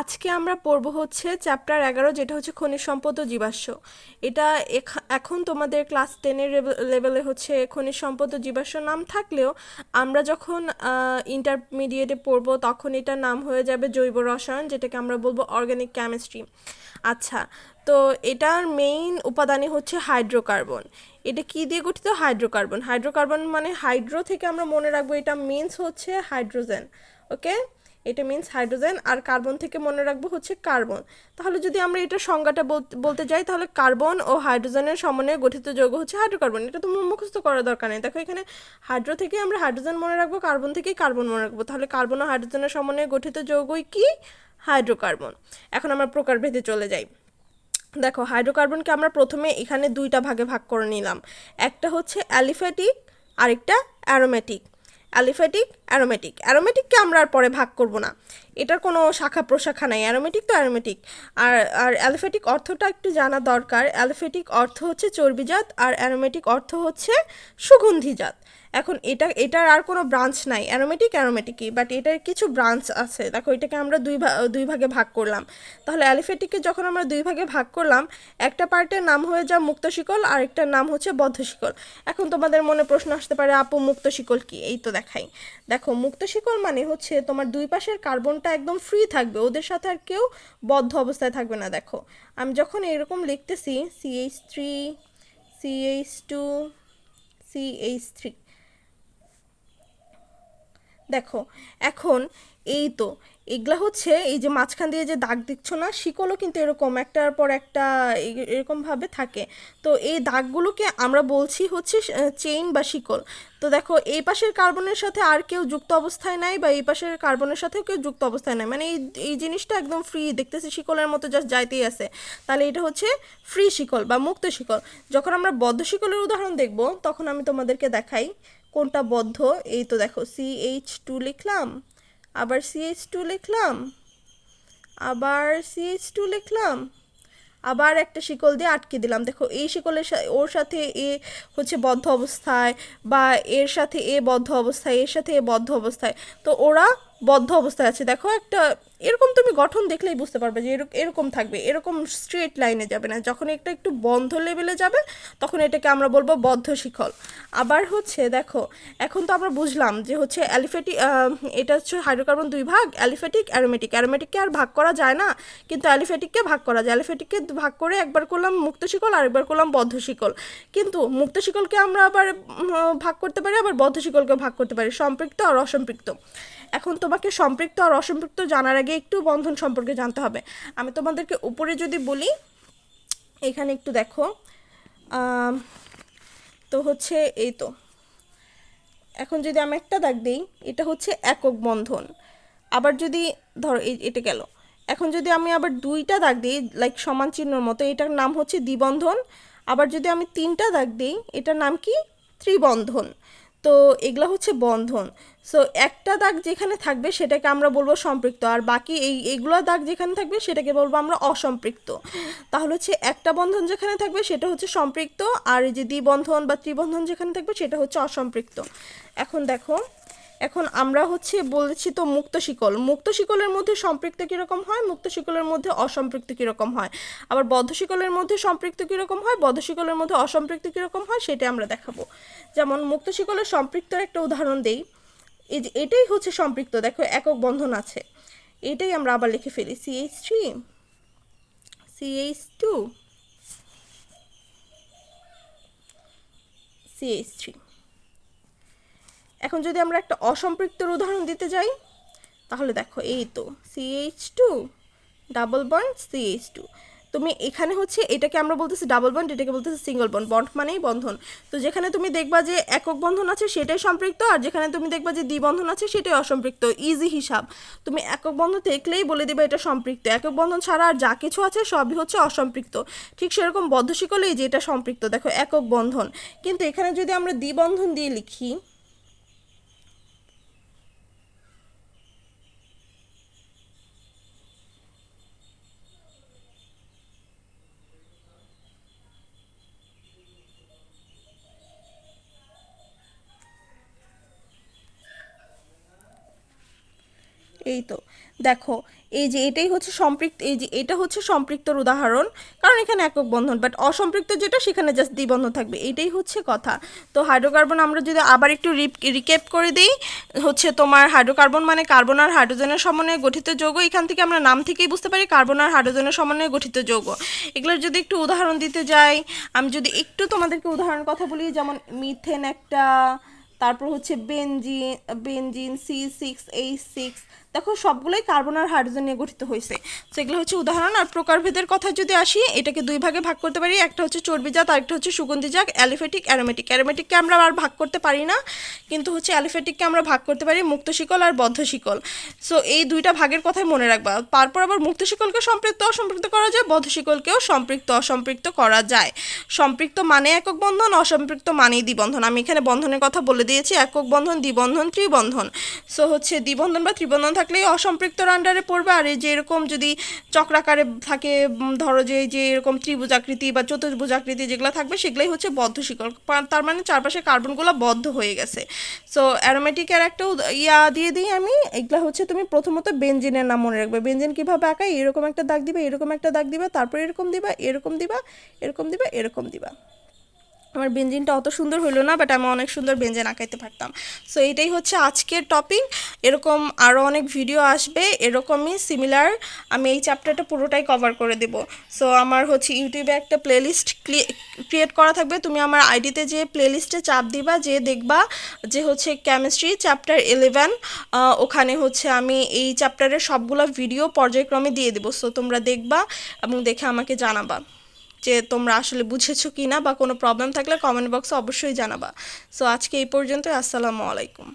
আজকে আমরা পড়ব হচ্ছে চ্যাপ্টার এগারো, যেটা হচ্ছে খনিজ সম্পদ ও জীবাশ্ম। এটা এখন তোমাদের ক্লাস টেনের লেভেলে হচ্ছে খনিজ সম্পদ ও জীবাশ্ম নাম থাকলেও আমরা যখন ইন্টারমিডিয়েটে পড়ব তখন এটার নাম হয়ে যাবে জৈব রসায়ন, যেটাকে আমরা বলব অর্গানিক কেমিস্ট্রি আচ্ছা তো এটার মেইন উপাদানই হচ্ছে হাইড্রোকার্বন এটা কি দিয়ে গঠিত? হাইড্রোকার্বন হাইড্রোকার্বন মানে হাইড্রো থেকে আমরা মনে রাখব এটা মিন্স হচ্ছে হাইড্রোজেন ওকে এটা মিন্স হাইড্রোজেন আর কার্বন থেকে মনে রাখব হচ্ছে কার্বন তাহলে যদি আমরা এটার সংজ্ঞাটা বলতে- যাই, তাহলে কার্বন ও হাইড্রোজেনের সমন্বয়ে গঠিত যৌগ হচ্ছে হাইড্রোকার্বন এটা তো মুখস্থ করার দরকার নেই। দেখো এখানে হাইড্রো থেকে আমরা হাইড্রোজেন মনে রাখব কার্বন থেকে কার্বন মনে রাখব। তাহলে কার্বন ও হাইড্রোজেনের সমন্বয়ে গঠিত যৌগই কি? হাইড্রোকার্বন এখন আমরা প্রকারভেদে চলে যাই। দেখো হাইড্রোকার্বনকে আমরা প্রথমে এখানে দুইটা ভাগে ভাগ করে নিলাম। একটা হচ্ছে অ্যালিফ্যাটিক আরেকটা অ্যারোমেটিক অ্যালিফ্যাটিক অ্যারোমেটিক অ্যারোমেটিককে আমরা আর পরে ভাগ করব না। এটার কোনো শাখা প্রশাখা নাই। অ্যারোমেটিক তো অ্যারোমেটিক আর আর অ্যালিফ্যাটিক অর্থটা একটু জানা দরকার। অ্যালিফ্যাটিক অর্থ হচ্ছে চর্বিজাত আর অ্যারোমেটিক অর্থ হচ্ছে সুগন্ধিজাত। এখন এটা, এটার আর কোনো ব্রাঞ্চ নাই। অ্যারোমেটিক অ্যারোমেটিকই বাট এটার কিছু ব্রাঞ্চ আছে। দেখো, এটাকে আমরা দুই দুই ভাগে ভাগ করলাম। তাহলে অ্যালিফেটিককে যখন আমরা দুই ভাগে ভাগ করলাম, একটা পার্টের নাম হয়ে যা মুক্ত শিকল আর একটার নাম হচ্ছে বদ্ধ শিকল। এখন তোমাদের মনে প্রশ্ন আসতে পারে, আপু, মুক্ত শিকল কি? এই তো দেখাই। দেখো, মুক্ত শিকল মানে হচ্ছে তোমার দুই পাশের কার্বনটা একদম ফ্রি থাকবে, ওদের সাথে আর কেউ বদ্ধ অবস্থায় থাকবে না, দেখো। আমি যখন এরকম লিখতেছি CH three CH two CH three দেখো, এখন এই তো, এগুলা হচ্ছে এই যে মাঝখান দিয়ে যে দাগ দিচ্ছ না, শিকলও কিন্তু এরকম একটার পর একটা এরকমভাবে থাকে। তো এই দাগগুলোকে আমরা বলছি হচ্ছে চেইন বা শিকল। তো দেখো, এই পাশের কার্বনের সাথে আর কেউ যুক্ত অবস্থায় নাই বা এই পাশের কার্বনের সাথেও কেউ যুক্ত অবস্থায় নাই। মানে এই এই জিনিসটা একদম ফ্রি দেখতেছি শিকলের মতো জাস্ট যাইতেই আছে। তাহলে এটা হচ্ছে ফ্রি শিকল বা মুক্ত শিকল। যখন আমরা বদ্ধ শিকলের উদাহরণ দেখব, তখন আমি তোমাদেরকে দেখাই কোনটা বদ্ধ। এই তো দেখো সি এইচ টু লিখলাম। আবার সিএইচ টু লিখলাম, আবার সিএইচ টু লিখলাম, আবার একটা শিকল দিয়ে আটকে দিলাম। দেখো, এই শিকলের ওর সাথে এ হচ্ছে বদ্ধ অবস্থায় বা এর সাথে এ বদ্ধ অবস্থায়, এর সাথে এ বদ্ধ অবস্থায়। তো ওরা বদ্ধ অবস্থায় আছে। দেখো একটা, এরকম তুমি গঠন দেখলেই বুঝতে পারবে যে এরকম এরকম থাকবে, এরকম স্ট্রেট লাইনে যাবে না। যখন এটা একটু বন্ধ লেভেলে যাবে, তখন এটাকে আমরা বলব বদ্ধ শিখল। আবার হচ্ছে দেখো, এখন তো আমরা বুঝলাম যে হচ্ছে অ্যালিফেটিক এটা হচ্ছে হাইড্রোকার্বন দুই ভাগ অ্যালিফেটিক অ্যারোমেটিক অ্যারোমেটিককে আর ভাগ করা যায় না, কিন্তু অ্যালিফেটিককে ভাগ করা যায়। অ্যালিফেটিককে ভাগ করে একবার করলাম মুক্ত শিকল আর একবার করলাম বদ্ধ শিকল কিন্তু মুক্ত শিকলকে আমরা আবার ভাগ করতে পারি, আবার বদ্ধ শিকলকে ভাগ করতে পারি, সম্পৃক্ত আর অসম্পৃক্ত। এখন তোমাকে সম্পৃক্ত আর অসম্পৃক্ত জানার আগে একটু বন্ধন সম্পর্কে জানতে হবে। আমি তোমাদেরকে উপরে যদি বলি, এখানে একটু দেখো। তো হচ্ছে এই তো। এখন যদি আমি একটা দাগ দিই, এটা হচ্ছে একক বন্ধন। আবার যদি ধরো এটা গেল। এখন যদি আমি আবার দুইটা দাগ দিই লাইক সমান চিহ্নর মতো, এটার নাম হচ্ছে দ্বিবন্ধন। আবার যদি আমি তিনটা দাগ দিই, এটার নাম কি? ত্রিবন্ধন। তো এগুলো হচ্ছে বন্ধন। সো একটা দাগ যেখানে থাকবে সেটাকে আমরা বলব সম্পৃক্ত, আর বাকি এই এইগুলো দাগ যেখানে থাকবে সেটাকে বলব আমরা অসম্পৃক্ত। তাহলে হচ্ছে একটা বন্ধন যেখানে থাকবে সেটা হচ্ছে সম্পৃক্ত, আর যে দ্বিবন্ধন বা ত্রিবন্ধন যেখানে থাকবে সেটা হচ্ছে অসম্পৃক্ত। এখন দেখো এখন আমরা হচ্ছে বলেছি তো মুক্ত শিকল। মুক্ত শিকলের মধ্যে সম্পৃক্ত কীরকম হয়? মুক্ত শিকলের মধ্যে অসম্পৃক্ত কীরকম হয়? আবার বদ্ধ শিকলের মধ্যে সম্পৃক্ত কীরকম হয়? বদ্ধ শিকলের মধ্যে অসম্পৃক্ত কীরকম হয়? সেটা আমরা দেখাবো। যেমন মুক্ত শিকলের সম্পৃক্তর একটা উদাহরণ দেই। এই যে এটাই হচ্ছে সম্পৃক্ত। দেখো, একক বন্ধন আছে। এটাই আমরা আবার লিখে ফেলি। CH three CH two CH three এখন যদি আমরা একটা অসম্পৃক্তর উদাহরণ দিতে যাই, তাহলে দেখো এই তো CH two double bond CH two তুমি এখানে হচ্ছে এটাকে আমরা বলতেছি ডাবল বন্ড এটাকে বলতেছি সিঙ্গল বন্ড বন্ড মানেই বন্ধন। তো যেখানে তুমি দেখবা যে একক বন্ধন আছে সেটাই সম্পৃক্ত, আর যেখানে তুমি দেখবা যে দ্বিবন্ধন আছে সেটাই অসম্পৃক্ত। ইজি হিসাব। তুমি একক বন্ধন দেখলেই বলে দিবে এটা সম্পৃক্ত। একক বন্ধন ছাড়া আর যা কিছু আছে সবই হচ্ছে অসম্পৃক্ত। ঠিক সেরকম বদ্ধ শিকলেই যে এটা সম্পৃক্ত। দেখো একক বন্ধন। কিন্তু এখানে যদি আমরা দ্বিবন্ধন দিয়ে লিখি এই তো, দেখো, এই যে এটাই হচ্ছে সম্পৃক্ত, এই যে এটা হচ্ছে সম্পৃক্তর উদাহরণ, কারণ এখানে একক বন্ধন বাট অসম্পৃক্ত যেটা, সেখানে জাস্ট দ্বিবন্ধন থাকবে, এটাই হচ্ছে কথা। তো হাইড্রোকার্বন আমরা যদি আবার একটু রিক্যাপ করে দিই, হচ্ছে তোমার হাইড্রোকার্বন মানে কার্বন আর হাইড্রোজেনের সমন্বয়ে গঠিত যৌগ, এখান থেকে আমরা নাম থেকেই বুঝতে পারি কার্বন আর হাইড্রোজেনের সমন্বয়ে গঠিত যৌগ। এগুলোর যদি একটু উদাহরণ দিতে যাই, আমি যদি একটু তোমাদেরকে উদাহরণ কথা বলি, যেমন মিথেন একটা, তারপর হচ্ছে benzene benzene C six H six দেখো, সবগুলোই কার্বন আর হাইড্রোজেন নিয়ে গঠিত হয়েছে। তো এগুলো হচ্ছে উদাহরণ। আর প্রকারভেদের কথা যদি আসি, এটাকে দুই ভাগে ভাগ করতে পারি। একটা হচ্ছে চর্বিজাত আর একটা হচ্ছে সুগন্ধিজাত অ্যালিফেটিক অ্যারোমেটিক অ্যারোমেটিককে আমরা আর ভাগ করতে পারি না, কিন্তু হচ্ছে অ্যালিফেটিককে আমরা ভাগ করতে পারি মুক্ত শিকল আর বদ্ধ শিকল। সো এই দুইটা ভাগের কথাই মনে রাখবা। তারপর আবার মুক্ত শিকলকে সম্পৃক্ত, অসম্পৃক্ত করা যায়, বদ্ধ শিকলকেও সম্পৃক্ত, অসম্পৃক্ত করা যায়। সম্পৃক্ত মানে একক বন্ধন, অসম্পৃক্ত মানেই দ্বিবন্ধন। আমি এখানে বন্ধনের কথা বলে দিয়েছি। একক বন্ধন, দ্বিবন্ধন, ত্রিবন্ধন। সো হচ্ছে দ্বিবন্ধন বা ত্রিবন্ধন থাকলেই অসম্পৃক্তর আন্ডারে পড়বে। আর এই যে এরকম যদি চক্রাকারে থাকে ধরো যে যে এরকম ত্রিভুজাকৃতি বা চতুর্ভুজাকৃতি যেগুলো থাকবে, সেগুলোই হচ্ছে বদ্ধ শিকল তার মানে চারপাশে কার্বনগুলো বদ্ধ হয়ে গেছে। সো অ্যারোমেটিকের একটা ইয়া দিয়ে দিই আমি, এগুলো হচ্ছে তুমি প্রথমত বেঞ্জিনের নাম মনে রাখবে। বেঞ্জিন কীভাবে আঁকাই এরকম একটা দাগ দিবে, এরকম একটা দাগ দিবে, তারপর এরকম দিবা এরকম দিবা এরকম দিবা এরকম দিবা। আমার বেঞ্জিনটা অত সুন্দর হইল না বাট আমি অনেক সুন্দর বেঞ্জিন আঁকাইতে পারতাম। সো এটাই হচ্ছে আজকের টপিক এরকম আরও অনেক ভিডিও আসবে, এরকমই সিমিলার আমি এই চ্যাপ্টারটা পুরোটাই কভার করে দেব। সো আমার হচ্ছে ইউটিউবে একটা প্লেলিস্ট ক্রিয়েট করা থাকবে। তুমি আমার আইডিতে যে প্লেলিস্টে চাপ দিবা, যে দেখবা যে হচ্ছে কেমিস্ট্রি চ্যাপ্টার ইলেভেন ওখানে হচ্ছে আমি এই চ্যাপ্টারের সবগুলো ভিডিও পর্যায়ক্রমে দিয়ে দেবো। সো তোমরা দেখবা এবং দেখে আমাকে জানাবা। যে তোমরা আসলে বুঝেছ কি না বা কোনো প্রবলেম থাকলে কমেন্ট বক্সে অবশ্যই জানাবা। সো আজকে এই পর্যন্ত আসসালামু আলাইকুম।